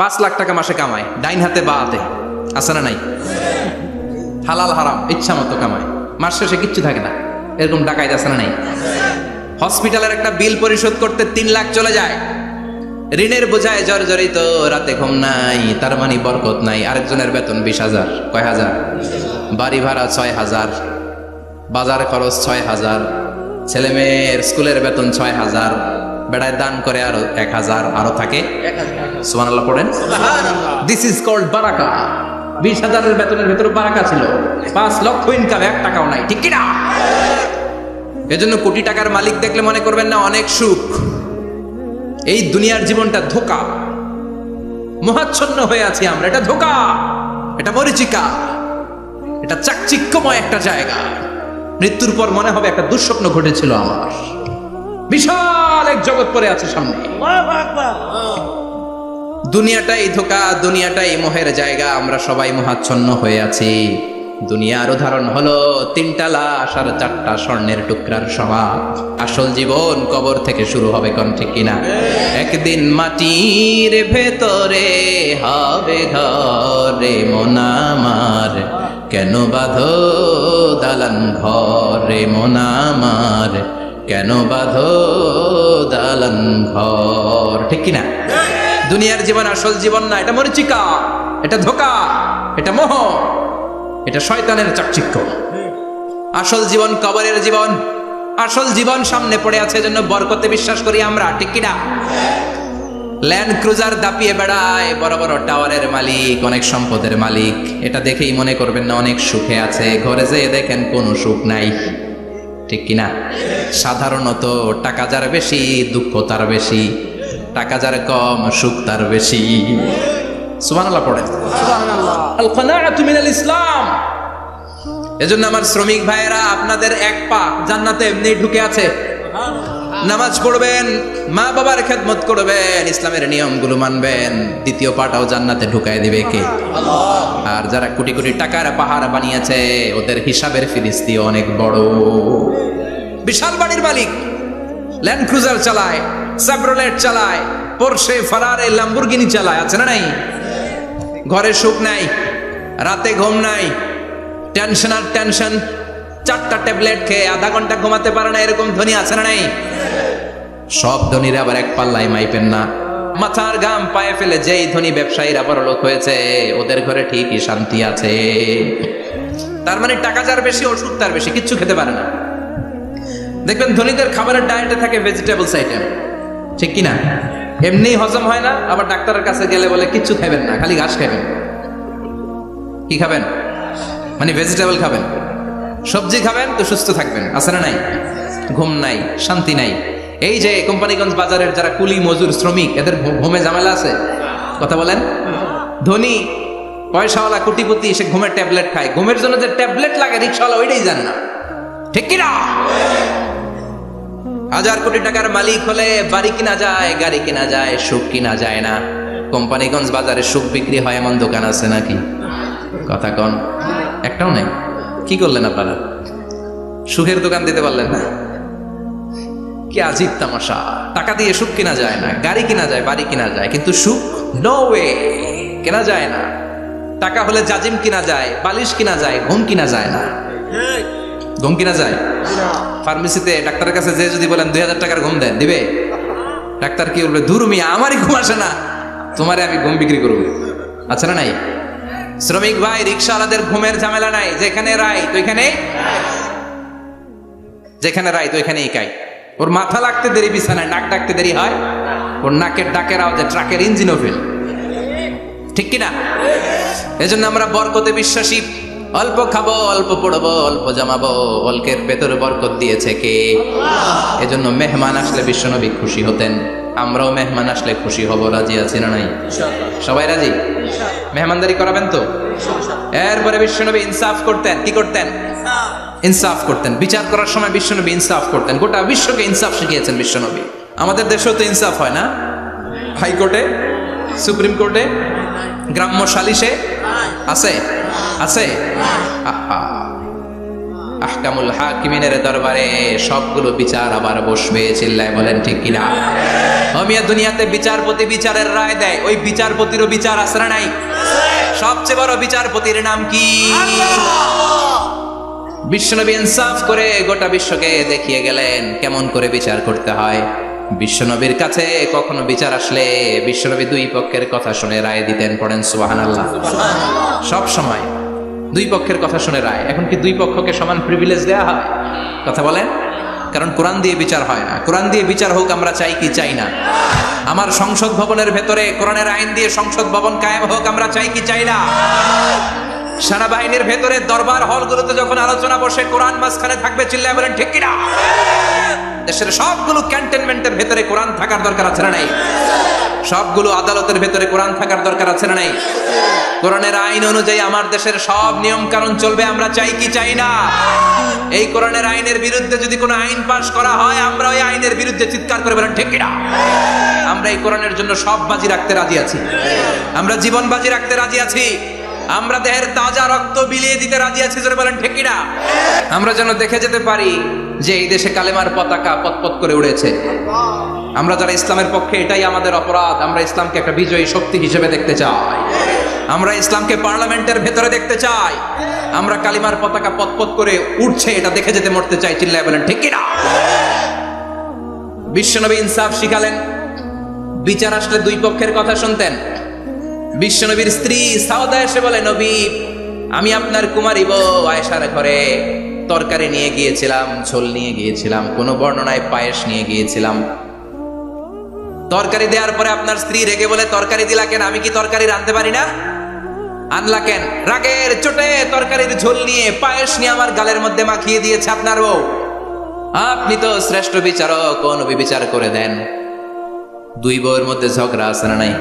পাঁচ লাখ টাকা মাসে কামায়, ডাইন হাতে বা হাতে। আছে না নাই? হালাল, হারাম, ইচ্ছা মতো কামায়। মাস শেষে কিচ্ছু থাকে না। এরকম ডাকাইতে আছে না নাই? হসপিটালের একটা বিল পরিশোধ করতে তিন লাখ চলে যায়। ঋণের বোঝায় জর্জরিত, রাতে ঘুম নাই, তার মানে বরকত নাই। আরেকজনের বেতন বিশ হাজার। কয় হাজার? বাড়ি ভাড়া ছয় হাজার। বাজার খরচ ছয় হাজার। ছেলে মেয়ের স্কুলের বেতন ছয় হাজার। বেড়ায় দান করে আরও এক হাজার। আরও থাকে? সুমান আল্লাহ পড়েন দিস ইজ কল্ড বারাকা। বিশ হাজারের বেতনের ভেতরে বারাকা ছিল। পাঁচ লক্ষ ইনকাম এক টাকাও নাই। ঠিক কিনা? এজন্য কোটি টাকার মালিক দেখলে মনে করবেন না অনেক সুখ। এই দুনিয়ার জীবনটা ধোকা। মহাচ্ছন্ন হয়ে আছি আমরা। এটা ধোকা। এটা মরিচিকা। এটা চাকচিক্যময় একটা জায়গা। মৃত্যুর পর মনে হবে একটা দুঃস্বপ্ন ঘটেছিল আমার। বিশাল এক জগৎ পড়ে আছে সামনে। দুনিয়াটাই ধোকা, দুনিয়াটাই মোহের জায়গা, আমরা সবাই মহাচ্ছন্ন হয়ে আছি। দুনিয়ার উদাহরণ হলো তিনটা লাশ আর চারটা স্বর্ণের টুকরার সমাজ আসল জীবন কবর থেকে শুরু হবে কোন ঠিক কিনা? একদিন মাটির ভেতরে হবে ঘরে মোনামার কেন বাঁধো দালান ঘরে মোনামার কেন বাঁধো দালান ঘর ঠিক কিনা? দুনিয়ার জীবন আসল জীবন না, এটা মরিচিকা, এটা ধোকা, এটা মোহ, এটা শয়তানের চাকচিক্য। আসল জীবন কবরের জীবন, আসল জীবন সামনে পড়ে আছে জন্য বরকতে বিশ্বাস করি আমরা, ঠিক কিনা? ল্যান্ড ক্রুজার দাপিয়ে বেড়ায়, বড় বড় টাওয়ারের মালিক, অনেক সম্পদের মালিক। এটা দেখেই মনে করবেন না, অনেক সুখে আছে। ঘরে যেয়ে দেখেন কোনো সুখ নাই, ঠিক কিনা? সাধারণত টাকা যার বেশি, দুঃখ তার বেশি। টাকা যার কম সুখ তার বেশি। মিনাল ইসলাম। এজন্য আমার শ্রমিক ভাইয়েরা আপনাদের এক পা জান্নাতে এমনি ঢুকে আছে। নামাজ পড়বেন মা বাবার খেদমত করবেন ইসলামের নিয়মগুলো মানবেন। দ্বিতীয় পাটাও জান্নাতে ঢুকাই দিবে কে? আর যারা কোটি কোটি টাকার পাহাড় বানিয়েছে ওদের হিসাবের ফিরিস্তি অনেক বড়। বিশাল বাড়ির মালিক ল্যান্ড ক্রুজার চালায়। সাবরোলেট চালায় পোরশে ফারারে ল্যাম্বরগিনি চালায়, আছে না নাই? ঘরে সুখ নাই, রাতে ঘুম নাই টেনশন আর টেনশন চারটা ট্যাবলেট খেয়ে আধা ঘণ্টা ঘুমাতে পারে না, এরকম ধ্বনি আছে না নাই? সব ধনীরা আবার এক পাল্লাই মাইপেন না। মাথার গাম পায়ে ফেলে যেই ধনী ব্যবসায়ীরা বড় লোক হয়েছে, ওদের ঘরে ঠিকই শান্তি আছে। তার মানে টাকা যার বেশি, ওষুধ তার বেশি, কিচ্ছু খেতে পারে না। দেখবেন ধনীদের খাবারের ডায়েটে থাকে ভেজিটেবলস আইটেম ঠিক কি না এমনি হজম হয় না, আবার ডাক্তারের কাছে গেলে বলে, কিচ্ছু খাবেন না, খালি ঘাস খাবেন কি খাবেন? মানে ভেজিটেবল খাবেন? সবজি খাবেন তো সুস্থ থাকবেন, আছে না নাই? ঘুম নাই, শান্তি নাই। এই যে কোম্পানিগঞ্জ বাজারের যারা কুলি, মজুর, শ্রমিক, এদের ঘুমে ঝামেলা আছে? কথা বলেন। ধনী, পয়সাওয়ালা, কোটিপতি, সে ঘুমের ট্যাবলেট খায়। ঘুমের জন্য যে ট্যাবলেট লাগে, রিক্সাওয়ালা ওইটাই জান না। ঠিক কিনা? হাজার কোটি টাকার মালিক হলে বাড়ি কিনা যায়, গাড়ি কিনা যায়, সুখ কিনা যায় না। কোম্পানিগঞ্জ বাজারে সুখ বিক্রি হয় এমন দোকান আছে নাকি? কথা কন। একটাও নেই। কি করলেন আপনারা? সুখের দোকান দিতে পারলেন না? কি আজীব তামাশা। টাকা দিয়ে সুখ কিনা যায় না, গাড়ি কিনা যায়, বাড়ি কিনা যায়, কিন্তু সুখ নো ওয়ে কেনা যায় না। টাকা হলে জাজিম কিনা যায়, বালিশ কিনা যায়, ঘুম কিনা যায় না। ঘুম কিনা যায়? ফার্মেসিতে ডাক্তারের কাছে যে যদি বলেন দুই হাজার টাকার ঘুম দেন, দিবে? ডাক্তার কি বলবে দূর মিয়া, আমারই ঘুম আসে না। তোমারে আমি ঘুম বিক্রি করব। আচ্ছা না নাই? শ্রমিক ভাই, রিক্সাওয়ালাদের ঘুমের ঝামেলা নাই। যেখানে রাই তো এখানে যেখানে রাই তো এখানে ইকাই ওর মাথা লাগতে দেরি, বিছানায় নাক ডাকতে দেরি হয়। ওর নাকের ডাকের আওয়াজে ট্রাকের ইঞ্জিনও ফেল ঠিক কিনা? এজন্য আমরা বরকতে বিশ্বাসী অল্প খাব অল্প পড়ব অল্প জমাবো অল্পের ভেতরে বরকত দিয়েছে কে? এজন্য মেহমান আসলে বিশ্বনবী খুশি হতেন। আমরাও মেহমান আসলে খুশি হব রাজি আছি না নাই? সবাই রাজি? মেহমানদারি করাবেন তো? এরপরে বিশ্বনবী ইনসাফ করতেন কি করতেন? ইনসাফ করতেন। বিচার করার সময় বিশ্বনবী ইনসাফ করতেন। গোটা বিশ্বকে ইনসাফ শিখিয়েছেন বিশ্বনবী। আমাদের দেশেও তো ইনসাফ হয় না? হাইকোর্টে? সুপ্রিম কোর্টে? গ্রাম্য সালিশে? আছে? আছে? আহা। আহকামুল হাকিমিনের দরবারে সবগুলো বিচার আবার বসবে, চিল্লায় বলেন, ঠিক কিনা? অমিয়া দুনিয়াতে বিচারপতি বিচারের রায় দেয়। ওই বিচারপতিরও বিচার আসরা নাই। সবচেয়ে বড় বিচারপতির নাম কি? বিশ্বনবী ইনসাফ করে গোটা বিশ্বকে দেখিয়ে গেলেন, কেমন করে বিচার করতে হয়? বিশ্বনবীর কাছে কখনো বিচার আসলে বিশ্বনবী দুই পক্ষের কথা শুনে রায় দিতেন পড়েন সুবাহান আল্লাহ সব সময় দুই পক্ষের কথা শুনে রায়। এখন কি দুই পক্ষকে সমান প্রিভিলেজ দেয়া হয়? কথা বলেন। কারণ কোরআন দিয়ে বিচার হয় না। কোরআন দিয়ে বিচার হোক আমরা চাই কি চাই না। আমার সংসদ ভবনের ভেতরে কোরআনের আইন দিয়ে সংসদ ভবন কায়েম হোক আমরা চাই কি চাই না। সেনাবাহিনীর ভেতরে দরবার হলগুলোতে যখন আলোচনা বসে কোরআন মাঝখানে থাকবে চিল্লায় বলেন ঠিক কিনা? দেশের সবগুলো ক্যান্টনমেন্টের ভেতরে কোরআন থাকার দরকার আছে না নাই? সবগুলো আদালতের ভেতরে কোরআন থাকার দরকার আছে না নাই? কোরআনের আইন অনুযায়ী আমার দেশের সব নিয়ম কানুন চলবে, আমরা চাই কি চাই না? এই কোরআনের আইনের বিরুদ্ধে যদি কোনো আইন পাশ করা হয়, আমরা ওই আইনের বিরুদ্ধে চিৎকার করে বলেন, ঠিক কিনা আমরা এই কোরআনের জন্য সব বাজি রাখতে রাজি আছি। আমরা জীবন বাজি রাখতে রাজি আছি। আমরা দেহের তাজা রক্ত বিলিয়ে দিতে রাজি আছি বলেন, ঠিক কিনা আমরা যেন দেখে যেতে পারি যে এই দেশে কালেমার পতাকা পতপত করে উড়েছে। আমরা যারা ইসলামের পক্ষে, এটাই আমাদের অপরাধ। আমরা ইসলামকে একটা বিজয়ী শক্তি হিসেবে দেখতে চাই। আমরা ইসলামকে পার্লামেন্টের ভেতরে দেখতে চাই। আমরা কালিমার পতাকা পতপত করে উঠছে এটা দেখে যেতে মরতে চাই, চিল্লায় বলেন, ঠিক কিনা? বিশ্বনবী ইনসাফ শিখালেন। বিচার আসলে দুই পক্ষের কথা শুনতেন। বিশ্বনবীর স্ত্রী সাউদা এসে বলে, নবী, আমি আপনার কুমারী বউ আয়েশার ঘরে। তরকারি নিয়ে গিয়েছিলাম, ঝোল নিয়ে গিয়েছিলাম, কোন বর্ণনায় পায়েস নিয়ে গিয়েছিলাম। তরকারি দেওয়ার পরে আপনার স্ত্রী রেগে বলে, তরকারি দিলা কেন? আমি কি তরকারি রাঁধতে পারি না? আনলা কেন? রাগের চোটে তরকারির ঝোল নিয়ে পায়েস নিয়ে আমার গালের মধ্যে মাখিয়ে দিয়েছে আপনার বউ। আপনি তো শ্রেষ্ঠ বিচারক, কোন করে দেন। দুই বউয়ের মধ্যে ঝগড়া আছে না নাই?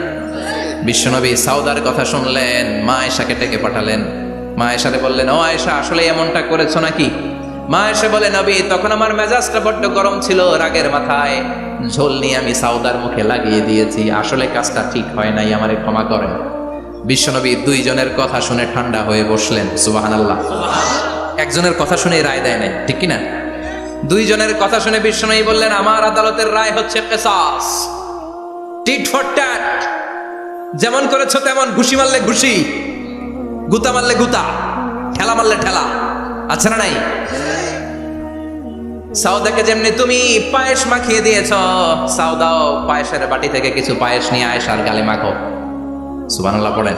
বিশ্বনবী সাউদার কথা শুনলেন, মা এসাকে ডেকে পাঠালেন। মা এসারে বললেন, ও আয়েশা আসলে এমনটা করেছ নাকি? মা এসে বলে নবী, তখন আমার মেজাজটা বড্ড গরম ছিল রাগের মাথায়। ঝোল নিয়ে আমি সাউদার মুখে লাগিয়ে দিয়েছি, আসলে কাজটা ঠিক হয় নাই, আমারে ক্ষমা করেন। বিশ্বনবী দুইজনের কথা শুনে ঠান্ডা হয়ে বসলেন সুবাহান আল্লাহ একজনের কথা শুনে রায় দেয় নাই, ঠিক কিনা? দুইজনের কথা শুনে বিশ্বনবী বললেন, আমার আদালতের রায় হচ্ছে কেসাস। টিট ফর ট্যাট যেমন করেছ তেমন ঘুষি মারলে ঘুষি। গুতা মারলে গুতা, ঠেলা মারলে ঠেলা, আছে না নাই? সাউদাকে যেমনি তুমি পায়েস মাখিয়ে দিয়েছ সাউদাও পায়েসের বাটি থেকে কিছু পায়েস নিয়ে আয়েশার গালে মাখো। সুবহানাল্লাহ পড়েন।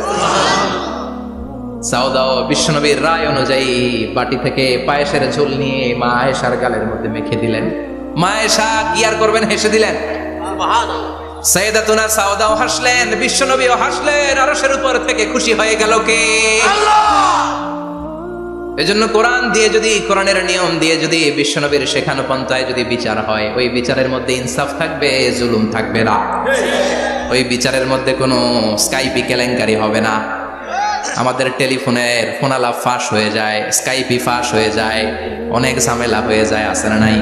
সাউদাও বিশ্বনবীর রায় অনুযায়ী বাটি থেকে পায়েসের ঝোল নিয়ে মা আয়েশার গালের মধ্যে মেখে দিলেন। মা আয়েশা কি আর করবেন হেসে দিলেন? সৈয়দাতুনা সাউদাও হাসলেন বিশ্বনবীও হাসলেন আরশের উপর থেকে খুশি হয়ে গেল কে? এজন্য কোরআন দিয়ে যদি কোরআনের নিয়ম দিয়ে যদি বিশ্বনবীর শেখানো পন্থায় যদি বিচার হয় ওই বিচারের মধ্যে ইনসাফ থাকবে জুলুম থাকবে না। ওই বিচারের মধ্যে কোনো স্কাইপি কেলেঙ্কারি হবে না। আমাদের টেলিফোনের ফোনালাপ ফাঁস হয়ে যায় স্কাইপি ফাঁস হয়ে যায় অনেক ঝামেলা হয়ে যায় আসে না নাই?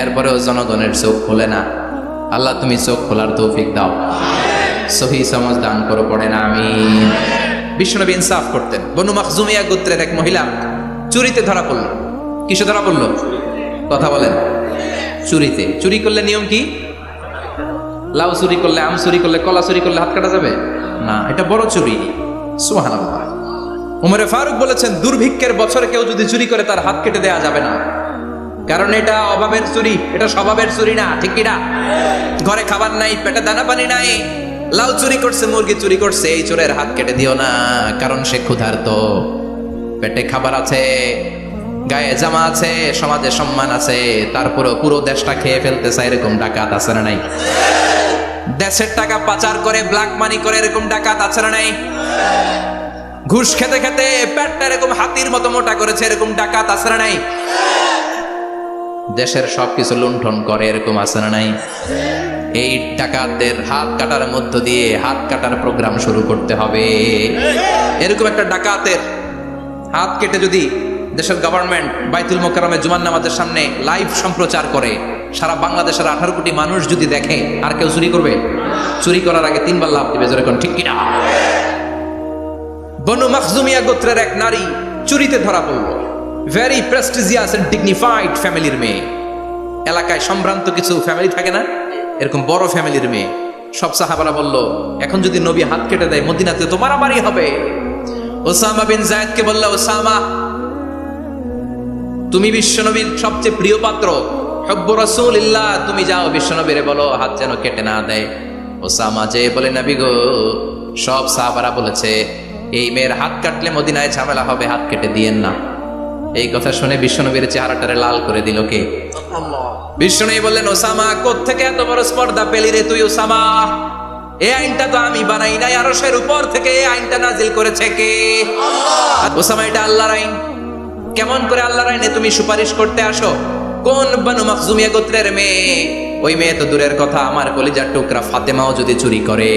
এরপরেও জনগণের চোখ খোলে না। আল্লাহ, তুমি চোখ খোলার তৌফিক দাও। সহি সমাজ দান করো পড়ে না আমি বিশ্বনবী ইনসাফ করতেন। বনু মাখজুমিয়া গোত্রের এক মহিলা চুরিতে ধরা পড়ল। কিসে ধরা পড়ল? কথা বলেন। চুরিতে। চুরি করলে নিয়ম কি? লাউ চুরি করলে আম চুরি করলে কলা চুরি করলে হাত কাটা যাবে? না, এটা বড় চুরি। সুবহানাল্লাহ। উমরে ফারুক বলেছেন, দুর্ভিক্ষের বছরে কেউ যদি চুরি করে, তার হাত কেটে দেয়া যাবে না। কারণ এটা অভাবের চুরি এটা স্বভাবের চুরি না, ঠিক কি না ঘরে খাবার নাই, পেটে দানা পানি নাই লাউ চুরি করছে, মুরগি চুরি করছে, এই চোরের হাত কেটে দিও না, কারণ সে ক্ষুধার্ত। পেটে খাবার আছে, গায়ে জামা আছে, সমাজে সম্মান আছে তারপরে পুরো দেশটা খেয়ে ফেলতে ফেলতেছে, এরকম ডাকাত আছে না নাই? দেশের টাকা পাচার করে ব্ল্যাক মানি করে, এরকম ডাকাত আছে না নাই? ঘুষ খেতে খেতে পেটটা এরকম হাতির মতো মোটা করেছে, এরকম ডাকাত আছে না নাই? দেশের সবকিছু লুণ্ঠন করে, এরকম আছে না নাই? এই ডাকাতদের হাত কাটার মধ্য দিয়ে হাত কাটার প্রোগ্রাম শুরু করতে হবে। এরকম একটা ডাকাতের হাত কেটে যদি দেশের গভর্নমেন্ট বাইতুল মোকারমে জুমান নামাজের সামনে লাইভ সম্প্রচার করে, সারা বাংলাদেশের আঠারো কোটি মানুষ যদি দেখে, আর কেউ চুরি করবে? চুরি করার আগে তিনবার লাভ দিবে যেরকম ঠিক কিনা? বনু মাখজুমিয়া গোত্রের এক নারী চুরিতে ধরা পড়ল। ভেরি প্রেস্টিজিয়াস এন্ড ডিগনিফাইড ফ্যামিলির মেয়ে এলাকায় সম্ভ্রান্ত কিছু ফ্যামিলি থাকে না? এরকম বড় ফ্যামিলির মেয়ে সব সাহাবারা বলল, এখন যদি নবী হাত কেটে দেয়, মদিনাতে তো মারামারি হবে। ওসামা বিন জায়েদকে বলল, ওসামা, তুমি বিশ্বনবীর সবচেয়ে প্রিয় পাত্র। হব্ব রাসূলিল্লাহ, তুমি যাও বিশ্বনবীরে বলো, হাত যেন কেটে না দেয়। ওসামা যে বলে, নবী গো, সব সাহাবারা বলেছে, এই মেয়ের হাত কাটলে মদিনায় ঝামেলা হবে, হাত কেটে দিয়েন না। এই কথা শুনে বিশ্বনবীর চেহারাটারে লাল করে দিল কে? বিষ্ণু বললেন ওসামা কোত্থেকে এত বড় স্পর্ধা পেলি রে তুই ওসামা? এই আইনটা তো আমি বানাই নাই আরশের উপর থেকে এই আইনটা নাজিল করেছে কে? ওসামা এটা আল্লাহর আইন। কেমন করে আল্লাহর আইনে তুমি সুপারিশ করতে আসো? কোন বানু মাখজুমিয়া গোত্রের মেয়ে? ওই মেয়ে তো দূরের কথা আমার কলিজার টুকরা ফাতেমাও যদি চুরি করে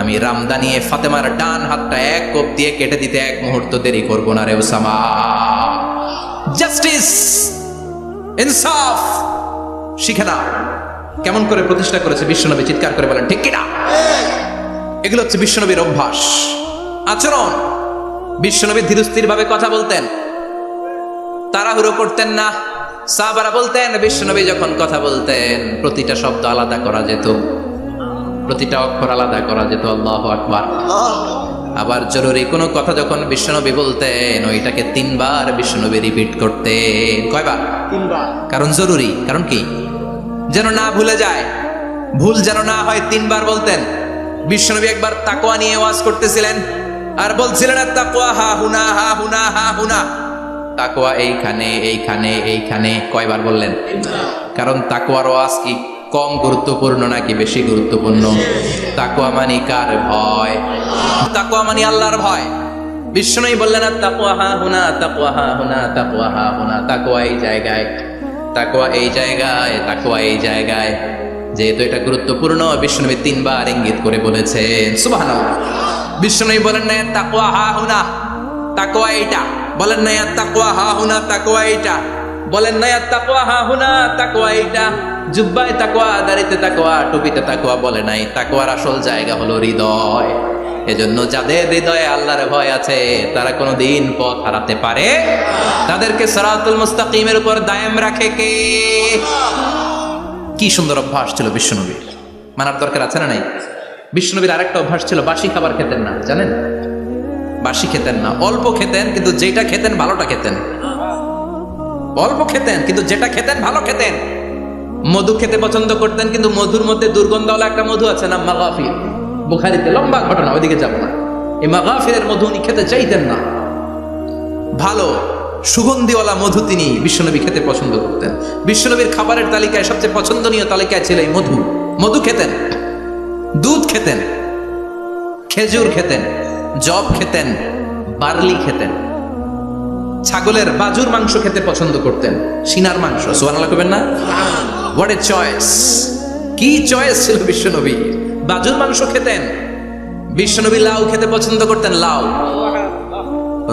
আমি রামদানিয়ে ফাতেমার ডান হাতটা এক কোপ দিয়ে কেটে দিতে এক মুহূর্ত দেরি করব না রে ওসামা। জাস্টিস ইনসাফ শিখে না কেমন করে প্রতিষ্ঠা করেছে বিশ্বনবী? চিৎকার করে বলেন, ঠিক কিনা? এগুলো হচ্ছে বিশ্বনবীর অভ্যাস। আচরণ। বিশ্বনবী ধীরস্থির ভাবে কথা বলতেন। তাড়াহুড়ো করতেন না। সাহাবারা বলতেন, বিশ্বনবী যখন কথা বলতেন, প্রতিটা শব্দ আলাদা করা যেত। প্রতিটা অক্ষর আলাদা করা যেত। আল্লাহ আকবার। আবার জরুরি কোনো কথা যখন বিশ্বনবী বলতেন ওইটাকে তিনবার বিশ্বনবী রিপিট করতেন। কয়বার? তিনবার। কারণ জরুরি। কারণ কি? যেন না ভুলে যায়। ভুল যেন না হয় তিনবার বলতেন। বিশ্বনবী একবার তাকোয়া নিয়ে ওয়াজ করতেছিলেন আর বলছিলেন আর তাকোয়া হা হুনা হা হুনা হা হুনা। তাকোয়া এইখানে এইখানে এইখানে। কয়বার বললেন? কারণ তাকোয়ার ওয়াজ কি? কম গুরুত্বপূর্ণ নাকি বেশি গুরুত্বপূর্ণ? তাকুয়া মানি কার ভয়? তাকোয়া মানি আল্লাহর ভয়। বিষ্ণুই বললেন তাকোয়া হা হুনা তাকোয়া হা হুনা তাকোয়া হা হুনা। তাকোয়া এই জায়গায় তাকুয়া এই জায়গায় তাকুয়া এই জায়গায়। যেহেতু এটা গুরুত্বপূর্ণ বিষ্ণুনবী তিনবার ইঙ্গিত করে বলেছেন, সুবহানাল্লাহ। বিষ্ণুনবী বলেন না তাকুয়া হা হুনা তাকুয়া এইটা। বলেন না তাকুয়া হা হুনা তাকুয়া এইটা। বলেন না তাকোয়া হা হুনা তাকুয়া এইটা। জুব্বায় তাকোয়া দাড়িতে তাকোয়া টুপিতে তাকোয়া বলে নাই। তাকোয়ার আসল জায়গা হলো হৃদয়। এজন্য যাদের হৃদয়ে আল্লাহর ভয় আছে, তারা কোনো দিন পথ হারাতে পারে তাদেরকে সরাতুল মুস্তাকিমের উপর দায়েম রাখে কে? কি সুন্দর অভ্যাস ছিল বিশ্বনবীর। মানার দরকার আছে না নাই? বিশ্বনবীর আরেকটা অভ্যাস ছিল বাসি খাবার খেতেন না, জানেন? বাসি খেতেন না, অল্প খেতেন, কিন্তু যেটা খেতেন ভালোটা খেতেন। অল্প খেতেন, কিন্তু যেটা খেতেন ভালো খেতেন। মধু খেতে পছন্দ করতেন, কিন্তু মধুর মধ্যে দুর্গন্ধওয়ালা একটা মধু আছে না মাগাফির। বুখারিতে লম্বা ঘটনা, ওইদিকে যাব না। এই মাগাফিরের মধু উনি খেতে চাইতেন না। ভালো, সুগন্ধিওয়ালা মধু তিনি বিশ্বনবী খেতে পছন্দ করতেন। বিশ্বনবীর খাবারের তালিকায় সবচেয়ে পছন্দনীয় তালিকায় ছিল এই মধু। মধু খেতেন, দুধ খেতেন, খেজুর খেতেন জব খেতেন, বার্লি খেতেন। ছাগলের বাজুর মাংস খেতে পছন্দ করতেন সিনার মাংস সোয়ানালা করবেন না? হোয়াট এ চয়েস কি চয়েস ছিল বিশ্বনবী? বাজুর মাংস খেতেন বিশ্বনবী লাউ খেতে পছন্দ করতেন লাউ।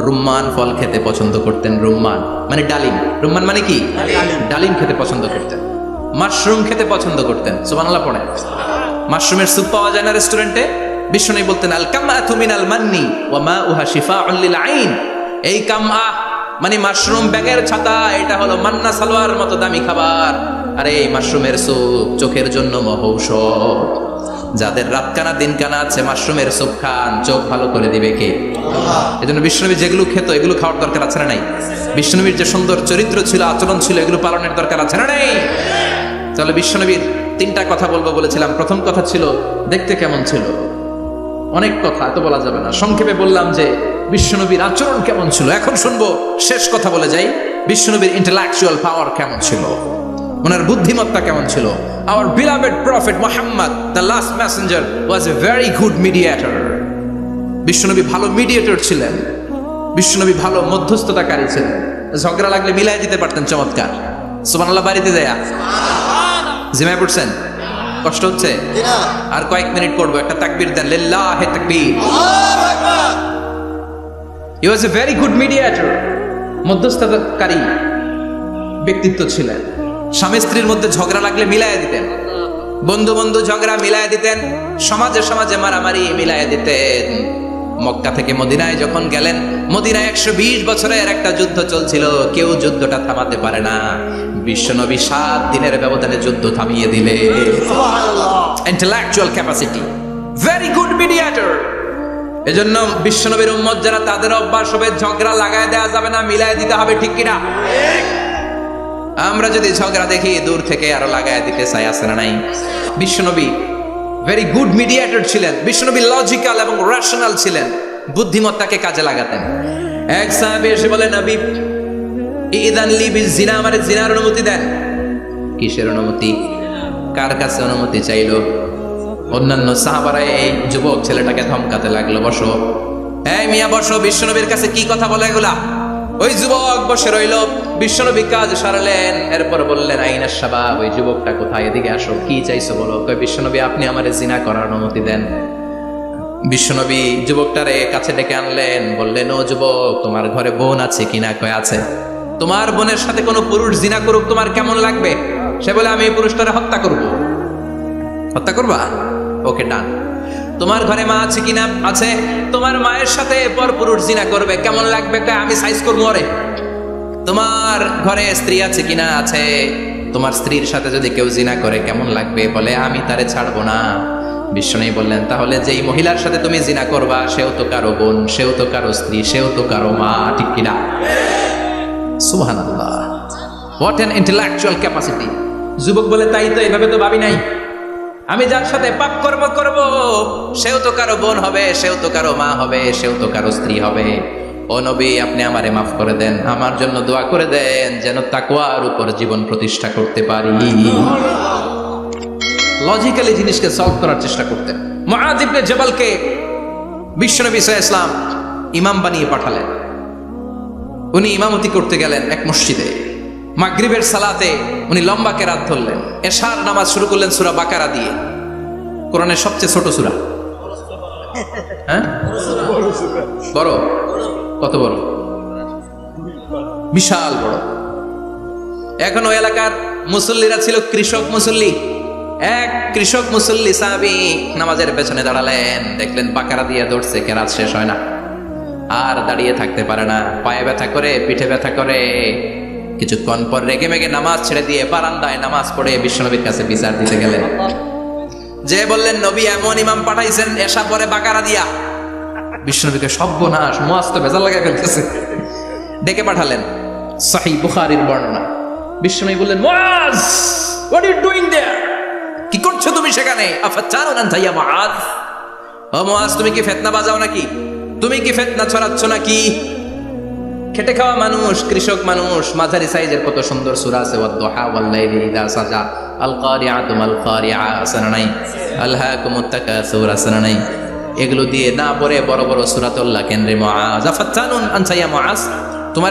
রুম্মান ফল খেতে পছন্দ করতেন রুম্মান। মানে ডালিম। রুম্মান মানে কি? ডালিম। খেতে পছন্দ করতেন। মাশরুম খেতে পছন্দ করতেন সুবহানাল্লাহ পড়েন মাশরুমের স্যুপ পাওয়া যায় না রেস্টুরেন্টে? বিশ্বনবী বলতেন আল কামা তুমিন আল মান্নি ওয়া মা উহা শিফাউল লিল আইন। এই কামা মানে মাশরুম ব্যাগের ছাতা, এটা হলো মান্না সালোয়ার মতো দামি খাবার। আর এই মাশরুমের স্যুপ চোখের জন্য মহৌষধ। যাদের রাত কানা দিন কানা আছে, মাশরুমের স্যুপ খান, চোখ ভালো করে দিবে কে? এজন্য বিষ্ণুনবী যেগুলো খেত, এগুলো খাওয়ার দরকার আছে না নাই? বিষ্ণুনবীর যে সুন্দর চরিত্র ছিল, আচরণ ছিল, এগুলো পালনের দরকার আছে না নাই? তাহলে বিশ্বনবীর তিনটা কথা বলব বলেছিলাম। প্রথম কথা ছিল, দেখতে কেমন ছিল? অনেক কথা, এত বলা যাবে না। সংক্ষেপে বললাম যে বিশ্বনবীর আচরণ কেমন ছিল? এখন শুনব শেষ কথা বলে যাই। বিশ্বনবীর ইন্টেলেকচুয়াল পাওয়ার কেমন ছিল? ওনার বুদ্ধিমত্তা কেমন ছিল? Our beloved prophet Muhammad the last messenger was a very good mediator বিশ্বনবী ভালো মিডিয়েটর ছিলেন। বিশ্বনবী ভালো মধ্যস্থতাকারী ছিলেন। ঝগড়া লাগলে মিলাই দিতে পারতেন চমৎকার। সুবহানাল্লাহ বাড়িতে দেয়া জিমায় পড়ছেন? কষ্ট হচ্ছে? আর কয়েক মিনিট পড়ব একটা তাকবীর দেন। লিল্লাহে তাকবীর। He was a very good mediator মধ্যস্থতাকারী ব্যক্তিত্ব ছিলেন। স্বামী স্ত্রীর মধ্যে ঝগড়া লাগলে মিলাইয়া দিতেন। বন্ধু বন্ধু ঝগড়া মিলাইয়া দিতেন। সমাজে সমাজে মারামারি মিলাইয়া দিতেন। মক্কা থেকে মদিনায় যখন গেলেন মদিনায় একশো বিশ বছরের একটা যুদ্ধ চলছিল। কেউ যুদ্ধটা থামাতে পারে না। বিশ্বনবী সাত দিনের ব্যবধানে যুদ্ধ থামিয়ে দিলে intellectual capacity very good mediator এজন্য বিশ্বনবীর উম্মত যারা তাদের অভ্যাস হবে ঝগড়া লাগায় দেওয়া যাবে না, মিলায় দিতে হবে, ঠিক কিনা? আমরা যদি ঝগড়া দেখি, দূর থেকে আরও লাগায় দিতে চাই আসে না নাই? বিশ্বনবী ভেরি গুড মিডিয়েটর ছিলেন। বিশ্বনবী লজিক্যাল এবং রেশনাল ছিলেন। বুদ্ধিমত্তাকে কাজে লাগাতেন। এক সাহাবী এসে বলে, নবী, ইদান লি বিল জিনা, আমার জিনার অনুমতি দেন। কিসের অনুমতি? কার কাছে অনুমতি চাইলো? অন্যান্য সাহাবারা এই যুবক ছেলেটাকে ধমকাতে লাগল, বসো। এই মিয়া, বসো, বিশ্বনবীর কাছে কি কথা বলে এগুলা? ওই যুবক বসে রইল, বিশ্বনবী কাজ সারালেন, এরপর বললেন, আইনা সাবা, ওই যুবকটা কোথায়? এদিকে আসো, কি চাইছো বলো? কই বিশ্বনবী, আপনি আমারে জিনা করার অনুমতি দেন। বিশ্বনবী যুবকটারে কাছে ডেকে আনলেন, বললেন, ও যুবক, তোমার ঘরে বোন আছে কিনা? কয়, আছে। তোমার বোনের সাথে কোনো পুরুষ জিনা করুক, তোমার কেমন লাগবে? সে বলে, আমি এই পুরুষটারে হত্যা করব। হত্যা করবা? ওকে ডান। তোমার ঘরে মা আছে কিনা? আছে। তোমার মায়ের সাথে পর পুরুষ জিনা করবে। কেমন লাগবে? আমি সাইজ করব ওরে। তোমার ঘরে স্ত্রী আছে কিনা? আছে। তোমার স্ত্রীর সাথে যদি কেউ জিনা করে, কেমন লাগবে? বলে, আমি তারে ছাড়বো না। বিষ্ণু বললেন, তাহলে যেই মহিলার সাথে তুমি জিনা করবা, সেও তো কারও বোন, সেও তো কারও স্ত্রী, সেও তো কারও মা, ঠিক কিনা? সুহান হোয়াট অ্যান ইন্টেলেকচুয়াল ক্যাপাসিটি যুবক বলে, তাই তো এভাবে তো ভাবি নাই। আমি যার সাথে পাপ কর্ম করব, সেও তো কারও বোন হবে, সেও তো কারও মা হবে, সেও তো কারও স্ত্রী হবে। ও নবী, আপনি আমারে মাফ করে দেন, আমার জন্য দোয়া করে দেন, যেন তাকুয়ার উপর জীবন প্রতিষ্ঠা করতে পারি। লজিক্যালি জিনিসকে সলভ করার চেষ্টা করতেন। মহাজ জবালকে বিশ্বনবী ইসলাম ইমাম বানিয়ে পাঠালেন। উনি ইমামতি করতে গেলেন এক মসজিদে। মাগরিবের সালাতে উনি লম্বা কেরাত ধরলেন। এশার নামাজ শুরু করলেন সুরা বাকারা দিয়ে। কোরআনের সবচেয়ে ছোট সুরা। হ্যাঁ? বড়? কত বড়? বিশাল বড়। এখন ওই এলাকার মুসল্লিরা ছিল কৃষক মুসল্লি। এক কৃষক মুসল্লি সাহাবি নামাজের পেছনে দাঁড়ালেন। দেখলেন বাকারা দিয়ে দৌড়ছে, কেরাত শেষ হয় না। আর দাঁড়িয়ে থাকতে পারে না। পায়ে ব্যথা করে, পিঠে ব্যথা করে। কিছুক্ষণ পর রেগে মেগে নামাজ ছেড়ে দিয়ে বারান্দায় নামাজ পড়ে বিশ্বনবীর কাছে বিচার দিতে গেলেন। যে বললেন, নবী এমন ইমাম পাঠাইছেন, এসা পরে বাকারা দিয়া। বিশ্বনবীকে সর্বনাশ মোয়াজ তো ভেজাল লাগাই ফেলতেছে। ডেকে পাঠালেন সাহি বুখারির বর্ণনা। বিশ্বনবী বললেন Muaz what you doing there কি করছ তুমি সেখানে? আফাচ্চারু না তাইয়া মুআজ? ও মুআজ, তুমি কি ফিতনা বাজাও নাকি? তুমি কি ফিতনা ছড়াচ্ছ নাকি? খেটে খাওয়া মানুষ, কৃষক মানুষ, মাঝারি সাইজের কত সুন্দর সূরা আছে ওয়াল-লাইলি সাজা নাই আলহাকুমুত তাকাসুর এগুলো দিয়ে না পড়ে বড় বড় সূরাতুল্লাহ কেন্দ্রে মুআজ।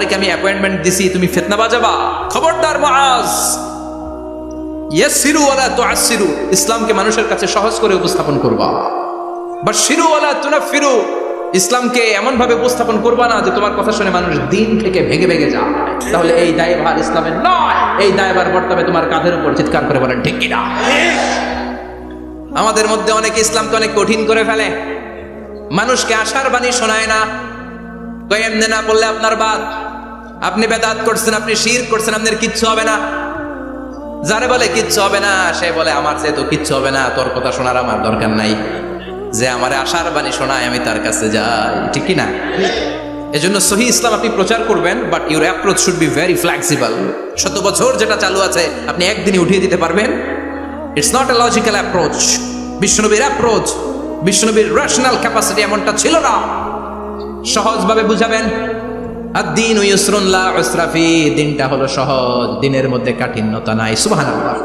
কি আমি অ্যাপয়েন্টমেন্ট দিছি, তুমি ফিতনা বাজাবা? খবরদার মুআজ। ইয়াসিরু ওয়ালা তুআসিরু ইসলামকে মানুষের কাছে সহজ করে উপস্থাপন করবা। বা শিরু ওয়ালা তুনাফিরু ইসলামকে এমন ভাবে উপস্থাপন করবা না যে তোমার কথা শুনে মানুষ দিন থেকে ভেঙে ভেঙে যায়। তাহলে এই দায়ভার ইসলামের নয়। এই দায়ভার বর্তমানে তোমার কাঁধের উপর চিৎকার করে বলেন, ঠিক কিনা আমাদের মধ্যে অনেকে ইসলামকে অনেক কঠিন করে ফেলে। মানুষকে আশার বাণী শোনায় না। এমনি না বললে আপনার বাদ। আপনি বেদাত করছেন, আপনি শির করছেন, আপনার কিচ্ছু হবে না। যারে বলে, কিচ্ছু হবে না। সে বলে, আমার যেহেতু কিচ্ছু হবে না। তোর কথা শোনার আমার দরকার নাই। যে আমার আশার বাণী শোনায়, আমি তার কাছে যাই। ঠিক না এজন্য সহি ইসলাম আপনি প্রচার করবেন but your approach should be very flexible শত বছর যেটা চালু আছে, আপনি একদিনই উঠিয়ে দিতে পারবেন। It's not a logical approach বিশ্বনবীর অ্যাপ্রোচ বিশ্বনবীর রেশনাল ক্যাপাসিটি এমনটা ছিল না। সহজভাবে বুঝাবেন আর দিন ইউসরুল্লাহ ইসরাফি দিনটা হলো সহজ, দিনের মধ্যে কাঠিন্যতা নাই। সুবহানাল্লাহ।